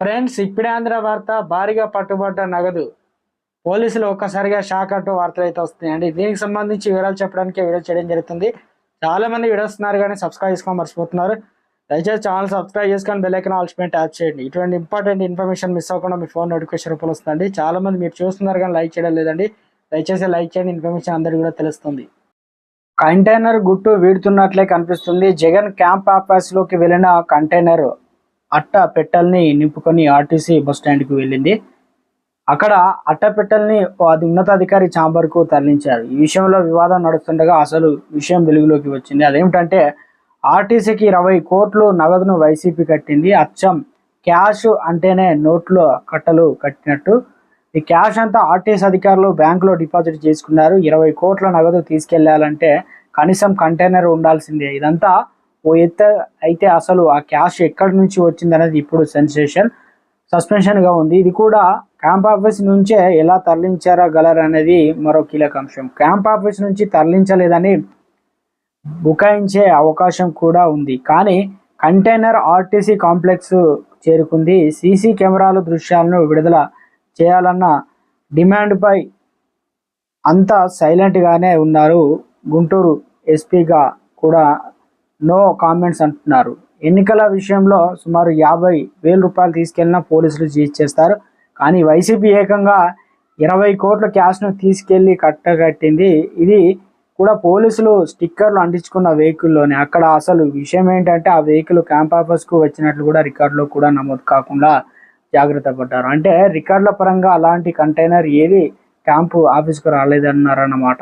Friends ఇప్పుడే ఆంధ్ర వార్త భారీగా పట్టుబడ్డ నగదు. పోలీసులు ఒక్కసారిగా షాక్ అంటూ వార్తలు అయితే వస్తున్నాయండి. దీనికి సంబంధించి వివరాలు చెప్పడానికి వీడియో చేయడం జరుగుతుంది. చాలా మంది వీడియో వస్తున్నారు కానీ సబ్స్క్రైబ్ చేసుకోమని మర్చిపోతున్నారు. దయచేసి ఛానల్ సబ్స్క్రైబ్ చేసుకొని bell icon icon also tap చేయండి. ఇటువంటి ఇంపార్టెంట్ ఇన్ఫర్మేషన్ మిస్ అవ్వకుండా మీ ఫోన్ నోటిఫికేషన్ రూపంలో వస్తుంది చాలా మంది మీరు చూస్తున్నారు కానీ లైక్ చేయడం లేదండి. దయచేసి లైక్ చేయండి. ఇన్ఫర్మేషన్ అందరికీ కూడా తెలుస్తుంది. కంటైనర్ గుట్టు వీడుతున్నట్లే కనిపిస్తుంది. జగన్ క్యాంప్ ఆఫీస్లోకి వెళ్ళిన కంటైనర్. అట్ట పెట్టెల్ని నింపుకొని ఆర్టీసీ బస్ స్టాండ్కి వెళ్ళింది. అక్కడ అట్ట పెట్టెల్ని అది ఉన్నతాధికారి ఛాంబర్కు తరలించారు. ఈ విషయంలో వివాదం నడుస్తుండగా అసలు విషయం వెలుగులోకి వచ్చింది. అదేమిటంటే ఆర్టీసీకి ఇరవై కోట్లు నగదును వైసీపీ కట్టింది. అచ్చం క్యాష్ అంటేనే నోట్లో కట్టలు కట్టినట్టు. ఈ క్యాష్ అంతా ఆర్టీసీ అధికారులు బ్యాంకులో డిపాజిట్ చేసుకున్నారు. ఇరవై కోట్ల నగదు తీసుకెళ్ళాలంటే కనీసం కంటైనర్ ఉండాల్సిందే. ఇదంతా ఓ ఎత్త అయితే అసలు ఆ క్యాష్ ఎక్కడి నుంచి వచ్చింది అనేది ఇప్పుడు సెన్సేషన్ సస్పెన్షన్గా ఉంది. ఇది కూడా క్యాంప్ ఆఫీస్ నుంచే ఎలా తరలించారగలరు అనేది మరో కీలక అంశం. క్యాంప్ ఆఫీస్ నుంచి తరలించలేదని బుకాయించే అవకాశం కూడా ఉంది. కానీ కంటైనర్ ఆర్టీసీ కాంప్లెక్స్ చేరుకుంది. సీసీ కెమెరాల దృశ్యాలను విడుదల చేయాలన్న డిమాండ్పై అంతా సైలెంట్గానే ఉన్నారు. గుంటూరు ఎస్పీగా కూడా నో కామెంట్స్ అంటున్నారు. ఎన్నికల విషయంలో సుమారు యాభై వేల రూపాయలు తీసుకెళ్ళిన పోలీసులు సీజ్ చేస్తారు. కానీ వైసీపీ ఏకంగా ఇరవై కోట్ల క్యాష్ను తీసుకెళ్ళి కట్టగట్టింది. ఇది కూడా పోలీసులు స్టిక్కర్లు అంటించుకున్న వెహికల్లోనే. అక్కడ అసలు విషయం ఏంటంటే ఆ వెహికల్ క్యాంప్ ఆఫీస్కు వచ్చినట్లు కూడా రికార్డులో కూడా నమోదు కాకుండా జాగ్రత్త పడ్డారు. అంటే రికార్డుల పరంగా అలాంటి కంటైనర్ ఏది క్యాంపు ఆఫీస్కు రాలేదన్నారన్నమాట.